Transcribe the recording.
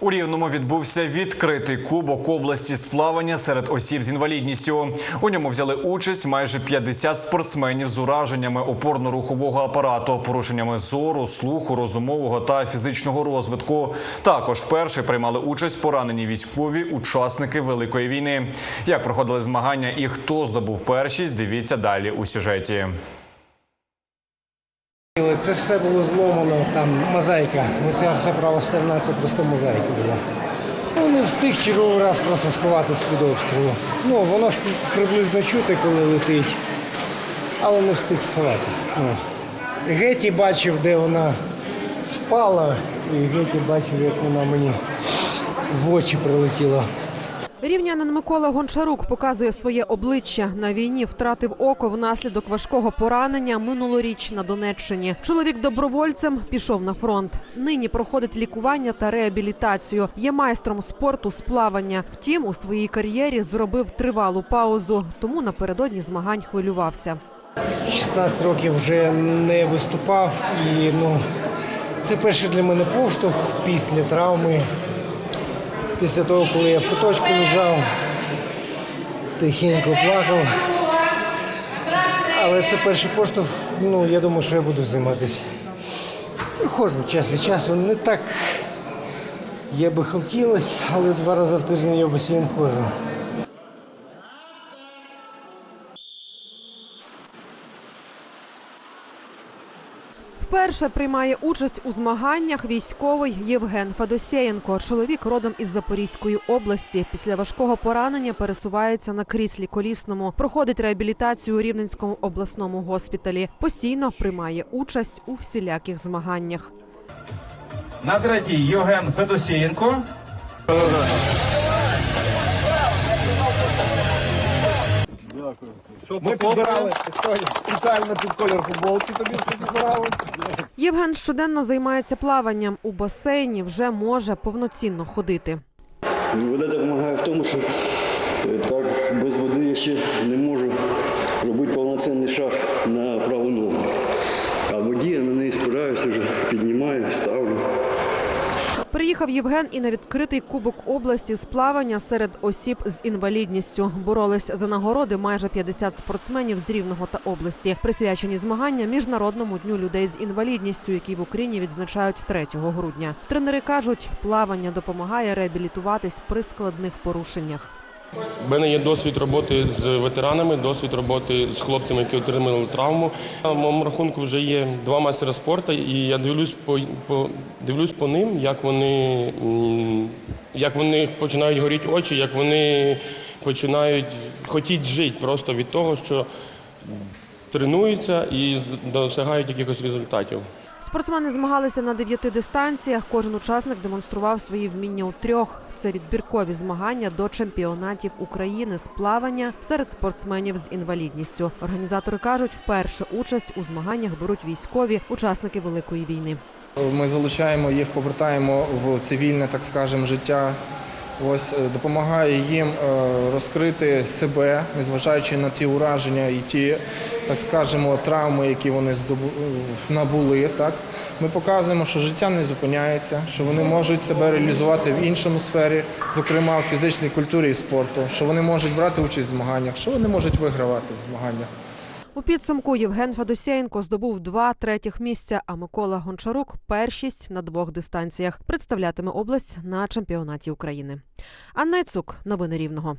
У Рівному відбувся відкритий кубок області з плавання серед осіб з інвалідністю. У ньому взяли участь майже 50 спортсменів з ураженнями опорно-рухового апарату, порушеннями зору, слуху, розумового та фізичного розвитку. Також вперше приймали участь поранені військові учасники великої війни. Як проходили змагання і хто здобув першість, дивіться далі у сюжеті. Це все було зломано, там мозаїка. Оця вся права сторона це просто мозаїка була. Ну, не встиг черговий раз просто сховатися від обстрілу. Ну, воно ж приблизно чути, коли летить, але не встиг сховатися. Ну. Геті бачив, де вона впала, і Геті бачив, як вона мені в очі прилетіла. Рівнянин Микола Гончарук показує своє обличчя. На війні втратив око внаслідок важкого поранення минулоріч на Донеччині. Чоловік добровольцем пішов на фронт. Нині проходить лікування та реабілітацію. Є майстром спорту з плавання. Втім, у своїй кар'єрі зробив тривалу паузу, тому напередодні змагань хвилювався. 16 років вже не виступав і ну, це перший для мене поштовх після травми. Після того, коли я в куточку лежав, тихенько плакав. Але це перший поштовх, ну я думаю, що я буду займатися. Ходжу час від часу, не так я би хотілося, але два рази в тиждень я в басейн ходжу. Вперше приймає участь у змаганнях військовий Євген Федосєєнко. Чоловік родом із Запорізької області. Після важкого поранення пересувається на кріслі колісному. Проходить реабілітацію у Рівненському обласному госпіталі. Постійно приймає участь у всіляких змаганнях. На третій Євген Федосієнко. Ми підбирали спеціально під колір футболки тобі все підбирали. Євген щоденно займається плаванням у басейні. Вже може повноцінно ходити. Вода допомагає в тому, що е, так без води я ще не можу робити повноцінний шаг на праву ногу. А в воді я на неї спираюся, вже піднімаю, ставлю. Приїхав Євген і на відкритий кубок області з плавання серед осіб з інвалідністю. Боролись за нагороди майже 50 спортсменів з Рівного та області. Присвячені змагання міжнародному дню людей з інвалідністю, який в Україні відзначають 3 грудня. Тренери кажуть, плавання допомагає реабілітуватись при складних порушеннях. У мене є досвід роботи з ветеранами, досвід роботи з хлопцями, які отримали травму. На моєму рахунку вже є два майстера спорту, і я дивлюсь по, по дивлюсь по ним, як вони, як вони починають горіти очі, як вони починають хотіти жити просто від того, що тренуються і досягають якихось результатів. Спортсмени змагалися на дев'яти дистанціях. Кожен учасник демонстрував свої вміння у трьох. Це відбіркові змагання до чемпіонатів України з плавання серед спортсменів з інвалідністю. Організатори кажуть, вперше участь у змаганнях беруть військові учасники великої війни. Ми залучаємо їх, повертаємо в цивільне, так скажемо, життя. Ось е, допомагає їм е, розкрити себе, незважаючи на ті ураження і ті, так скажемо, травми, які вони е, набули. Так ми показуємо, що життя не зупиняється, що вони можуть себе реалізувати в іншому сфері, зокрема в фізичній культурі і спорту, що вони можуть брати участь в змаганнях, що вони можуть вигравати в змаганнях. У підсумку Євген Федосєєнко здобув два третіх місця, а Микола Гончарук першість на двох дистанціях. Представлятиме область на чемпіонаті України. Анна Яцук, новини Рівного.